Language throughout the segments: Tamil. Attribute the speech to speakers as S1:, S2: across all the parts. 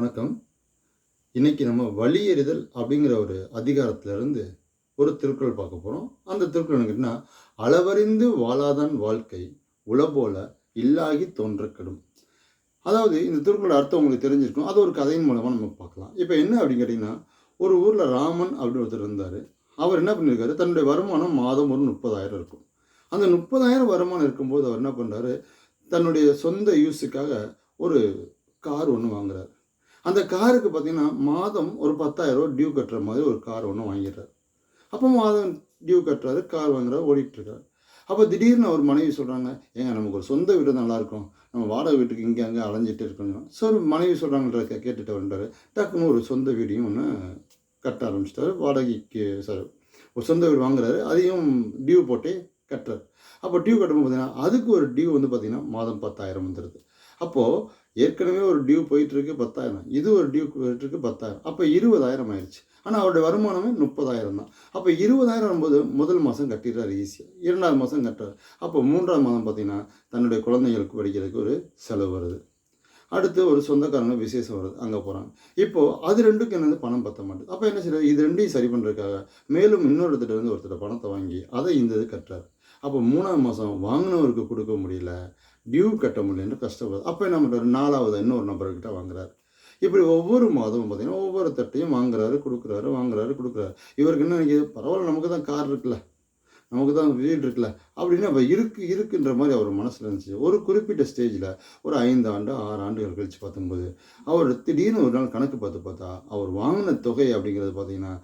S1: வணக்கம் இன்னைக்கு நம்ம வழியறிதல் அப்படிங்கிற ஒரு அதிகாரத்திலிருந்து ஒரு திருக்குறள் பார்க்க போகிறோம் அந்த திருக்குறள் என்னன்னா அளவறிந்து வாழாதான் வாழ்க்கை உளபோல இல்லாகி தோன்றக்கடும் அதாவது இந்த திருக்குறள் அர்த்தம் உங்களுக்கு தெரிஞ்சிருக்கும் அது ஒரு கதையின் மூலமாக நம்ம பார்க்கலாம் இப்போ என்ன அப்படின்னு கேட்டிங்கன்னா ஒரு ஊரில் ராமன் அப்படின்னு ஒருத்தர் இருந்தார் அவர் என்ன பண்ணியிருக்காரு தன்னுடைய வருமானம் மாதம் ஒரு முப்பதாயிரம் இருக்கும் அந்த முப்பதாயிரம் வருமானம் இருக்கும்போது அவர் என்ன பண்ணுறாரு தன்னுடைய சொந்த யூஸுக்காக ஒரு கார் ஒன்று வாங்குறாரு அந்த காருக்கு பார்த்தீங்கன்னா மாதம் ஒரு ரூபா டியூ கட்டுற மாதிரி ஒரு கார் ஒன்று வாங்கிடுறாரு அப்போ மாதம் டியூ கட்டுறாரு கார் வாங்குறாரு ஓடிட்டுருக்காரு அப்போ திடீர்னு அவர் மனைவி சொல்கிறாங்க ஏங்க நமக்கு ஒரு சொந்த வீடு நல்லாயிருக்கும் நம்ம வாடகை வீட்டுக்கு இங்கே அங்கே அலைஞ்சிட்டு இருக்கணும் ஸோ மனைவி சொல்கிறாங்கன்ற கேட்டுட்டு வந்துட்டார் டக்குன்னு ஒரு சொந்த வீடையும் ஒன்று கட்ட ஆரம்பிச்சிட்டாரு வாடகைக்கு சார் ஒரு சொந்த வீடு வாங்குறாரு அதையும் டியூ போட்டு கட்டுறாரு அப்போ டியூ கட்டும்போது பார்த்தீங்கன்னா அதுக்கு ஒரு டியூ வந்து பார்த்திங்கன்னா மாதம் பத்தாயிரம் வந்துடுது அப்போது ஏற்கனவே ஒரு டியூ போயிட்டுருக்கு பத்தாயிரம் இது ஒரு டியூ போயிட்டுருக்கு பத்தாயிரம் அப்போ இருபதாயிரம் ஆயிடுச்சு ஆனால் அவருடைய வருமானமே முப்பதாயிரம் தான் அப்போ இருபதாயிரம் போது முதல் மாதம் கட்டிடுறாரு ஈஸியாக இரண்டாவது மாதம் கட்டுறாரு அப்போ மூன்றாவது மாதம் பார்த்தீங்கன்னா தன்னுடைய குழந்தைங்களுக்கு படிக்கிறதுக்கு ஒரு செலவு வருது அடுத்து ஒரு சொந்தக்காரங்க விசேஷம் வருது அங்கே போகிறாங்க இப்போது அது ரெண்டுக்கும் என்னது பணம் பற்ற மாட்டேது அப்போ என்ன செய்யறது இது ரெண்டையும் சரி பண்ணுறதுக்காக மேலும் இன்னொருத்திட்ட இருந்து ஒருத்தர் பணத்தை வாங்கி அதை இந்த இது கட்டுறாரு அப்போ மூணாவது மாதம் வாங்கினவருக்கு கொடுக்க முடியல டியூ கட்ட முடியலன்னு கஷ்டப்படுது அப்போ நம்மளோட நாலாவது இன்னொரு நபர்கிட்ட வாங்குறாரு இப்படி ஒவ்வொரு மாதமும் பார்த்தீங்கன்னா ஒவ்வொரு தட்டையும் வாங்குறாரு கொடுக்குறாரு வாங்குறாரு கொடுக்குறாரு இவருக்கு என்ன நினைக்கிது பரவாயில்ல நமக்கு தான் கார் இருக்குல்ல நமக்கு தான் வீடு இருக்குல்ல அப்படின்னு அவள் இருக்கு இருக்குன்ற மாதிரி அவர் மனசில் இருந்துச்சு ஒரு குறிப்பிட்ட ஸ்டேஜில் ஒரு ஐந்து ஆண்டு ஆறு ஆண்டுகள் கழித்து பார்த்தும்போது அவர் திடீர்னு ஒரு நாள் கணக்கு பார்த்து பார்த்தா அவர் வாங்கின தொகை அப்படிங்கிறது பார்த்தீங்கன்னா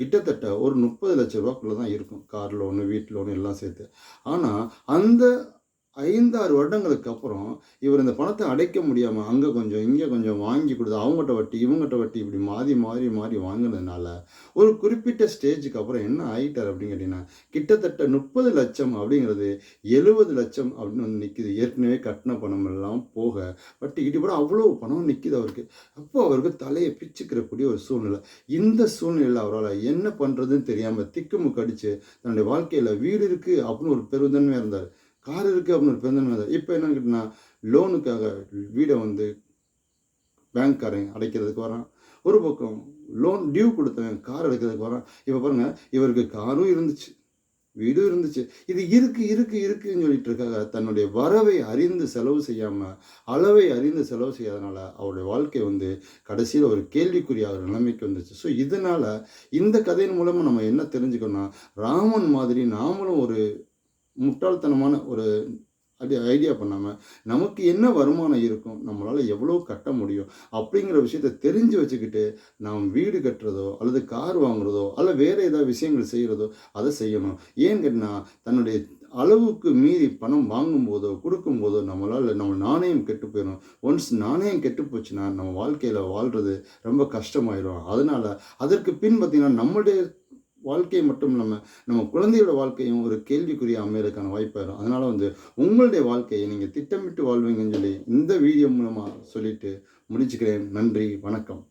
S1: கிட்டத்தட்ட ஒரு முப்பது லட்ச ரூபாக்குள்ளே தான் இருக்கும் கார் லோனு வீட்டு லோனு எல்லாம் சேர்த்து ஆனால் அந்த ஐந்தாறு வருடங்களுக்கு அப்புறம் இவர் இந்த பணத்தை அடைக்க முடியாமல் அங்கே கொஞ்சம் இங்கே கொஞ்சம் வாங்கி கொடுத்து அவங்ககிட்ட வட்டி இவங்ககிட்ட வட்டி இப்படி மாறி மாறி மாறி வாங்கினதுனால ஒரு குறிப்பிட்ட ஸ்டேஜுக்கு அப்புறம் என்ன ஆகிட்டார் அப்படின்னு கேட்டிங்கன்னா கிட்டத்தட்ட முப்பது லட்சம் அப்படிங்கிறது எழுபது லட்சம் அப்படின்னு வந்து நிற்கிது ஏற்கனவே கட்டின பணம் எல்லாம் போக வட்டி கிட்டி கூட அவ்வளோ பணம் நிற்கிது அவருக்கு அப்போ அவருக்கு தலையை பிச்சுக்கிறக்கூடிய ஒரு சூழ்நிலை இந்த சூழ்நிலையில் அவரால் என்ன பண்ணுறதுன்னு தெரியாமல் திக்குமுக்கடிச்சு தன்னுடைய வாழ்க்கையில் வீடு இருக்குது அப்படின்னு ஒரு பெருந்தன்மையாக இருந்தார் கார் இருக்குது அப்படின்னு ஒரு பெருந்தன்மை தான் இப்போ என்னன்னு கேட்டிங்கன்னா லோனுக்காக வீடை வந்து பேங்க்காரன் அடைக்கிறதுக்கு வரான் ஒரு பக்கம் லோன் டியூ கொடுத்தவன் கார் எடுக்கிறதுக்கு வரான் இப்போ பாருங்கள் இவருக்கு காரும் இருந்துச்சு வீடும் இருந்துச்சு இது இருக்கு இருக்கு இருக்குன்னு சொல்லிட்டு இருக்காங்க தன்னுடைய வரவை அறிந்து செலவு செய்யாமல் அளவை அறிந்து செலவு செய்யாதனால அவருடைய வாழ்க்கை வந்து கடைசியில் ஒரு கேள்விக்குறியாக ஒரு நிலைமைக்கு வந்துச்சு ஸோ இதனால் இந்த கதையின் மூலமாக நம்ம என்ன தெரிஞ்சுக்கணும்னா ராமன் மாதிரி நாமளும் ஒரு முட்டாள்தனமான ஒரு அப்படி ஐடியா பண்ணாமல் நமக்கு என்ன வருமானம் இருக்கும் நம்மளால் எவ்வளோ கட்ட முடியும் அப்படிங்கிற விஷயத்த தெரிஞ்சு வச்சுக்கிட்டு நாம் வீடு கட்டுறதோ அல்லது கார் வாங்குறதோ அல்லது வேறு ஏதாவது விஷயங்கள் செய்கிறதோ அதை செய்யணும் ஏன்னு கேட்டால் தன்னுடைய அளவுக்கு மீறி பணம் வாங்கும்போதோ கொடுக்கும்போதோ நம்மளால் நம்ம நாணயம் கெட்டு போயிடும் ஒன்ஸ் நாணயம் கெட்டு போச்சுன்னா நம்ம வாழ்க்கையில் வாழ்கிறது ரொம்ப கஷ்டமாயிடும் அதனால் அதற்கு பின் பார்த்திங்கன்னா நம்மளுடைய வாழ்க்கையை மட்டும் நம்ம நம்ம குழந்தையோட வாழ்க்கையும் ஒரு கேள்விக்குரிய அமையறதுக்கான வாய்ப்பாக இருக்கும் அதனால் வந்து உங்களுடைய வாழ்க்கையை நீங்கள் திட்டமிட்டு வாழ்வீங்கன்னு சொல்லி இந்த வீடியோ மூலமாக சொல்லிட்டு முடிச்சுக்கிறேன் நன்றி வணக்கம்